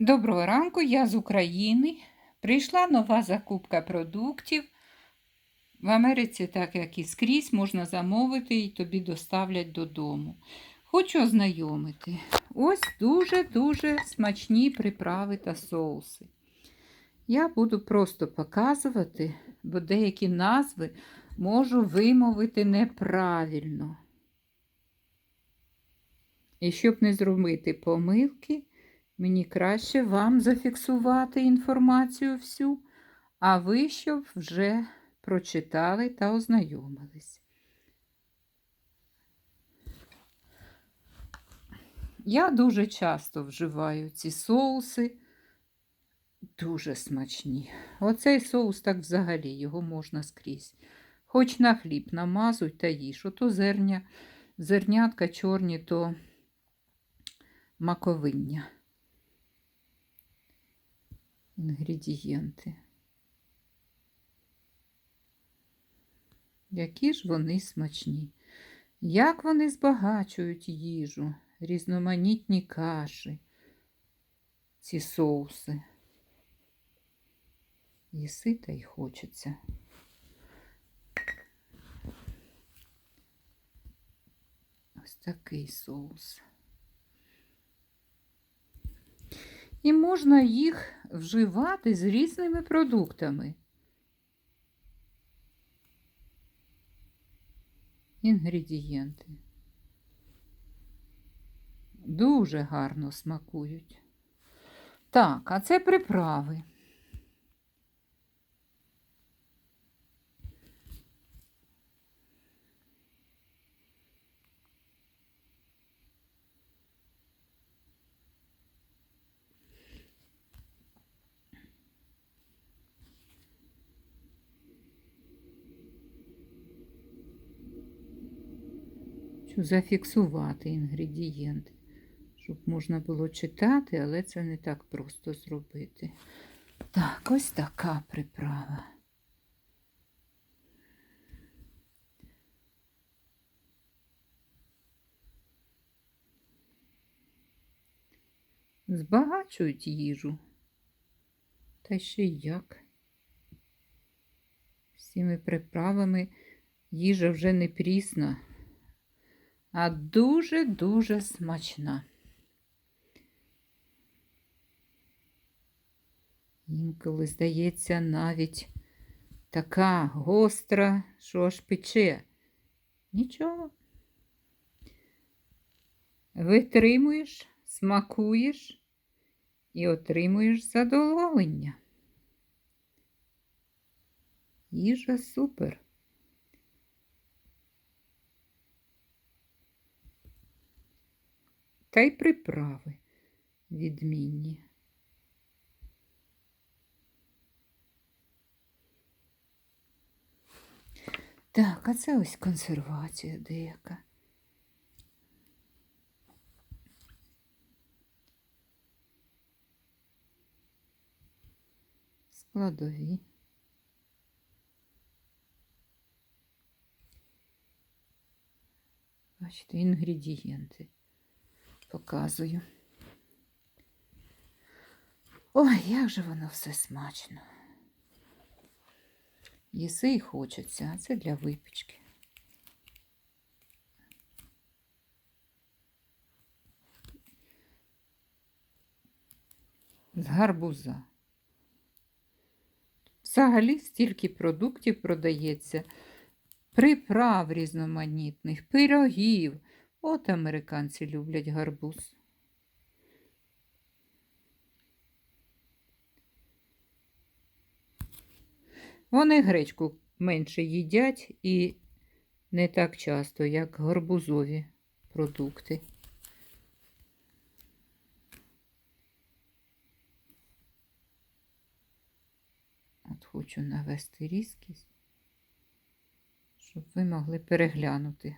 Доброго ранку, я з України. Прийшла нова закупка продуктів. В Америці, так як і скрізь, можна замовити і тобі доставлять додому. Хочу ознайомити. Ось дуже-дуже смачні приправи та соуси. Я буду просто показувати, бо деякі назви можу вимовити неправильно. І щоб не зробити помилки, Мені краще вам зафіксувати інформацію всю, а ви щоб вже прочитали та ознайомились. Я дуже часто вживаю ці соуси, дуже смачні. Оцей соус так взагалі його можна скрізь. Хоч на хліб намазуй та їж. Ото зерня, зернятка чорні, то маковиння інгредієнти. Які ж вони смачні, як вони збагачують їжу, різноманітні каші, ці соуси. Їси та й хочеться. Ось такий соус. І можна їх вживати з різними продуктами. Інгредієнти. Дуже гарно смакують. Так, а це приправи. Хочу зафіксувати інгредієнти, щоб можна було читати, але це не так просто зробити. Так, ось така приправа. Збагачують їжу. Та ще як. Цими приправами їжа вже не прісна дуже-дуже смачна. Інколи, здається, навіть така гостра, що аж пече. Нічого. Витримуєш, смакуєш і отримуєш задоволення. Їжа супер. Та й приправи відмінні. Так, а це ось консервація деяка. Складові. Бачите, інгредієнти показую. Ой, як же воно все смачно. Їси і хочеться, а це для випічки. З гарбуза. Взагалі стільки продуктів продається, приправ різноманітних, пирогів. От американці люблять гарбуз. Вони гречку менше їдять і не так часто, як гарбузові продукти. От хочу навести різкість, щоб ви могли переглянути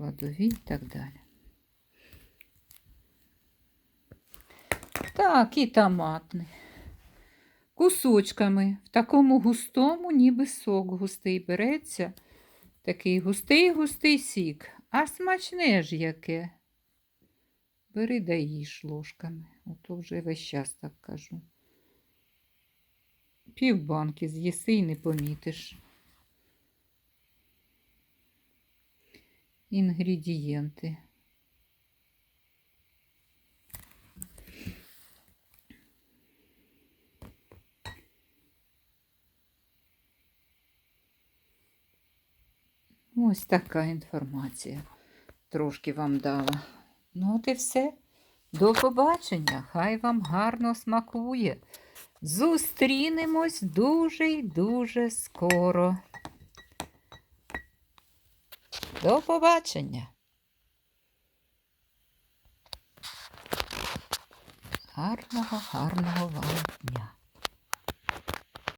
складові і так далі. Так, і томатний. Кусочками в такому густому, ніби сок густий береться. Такий густий-густий сік. А смачне ж яке. Бери да їж ложками. Ото вже весь час так кажу. Пів банки з'їси і не помітиш. Інгредієнти. Ось така інформація. Трошки вам дала. Ну, от і все. До побачення. Хай вам гарно смакує. Зустрінемось дуже й дуже скоро. До побачення. Гарного, гарного вам дня.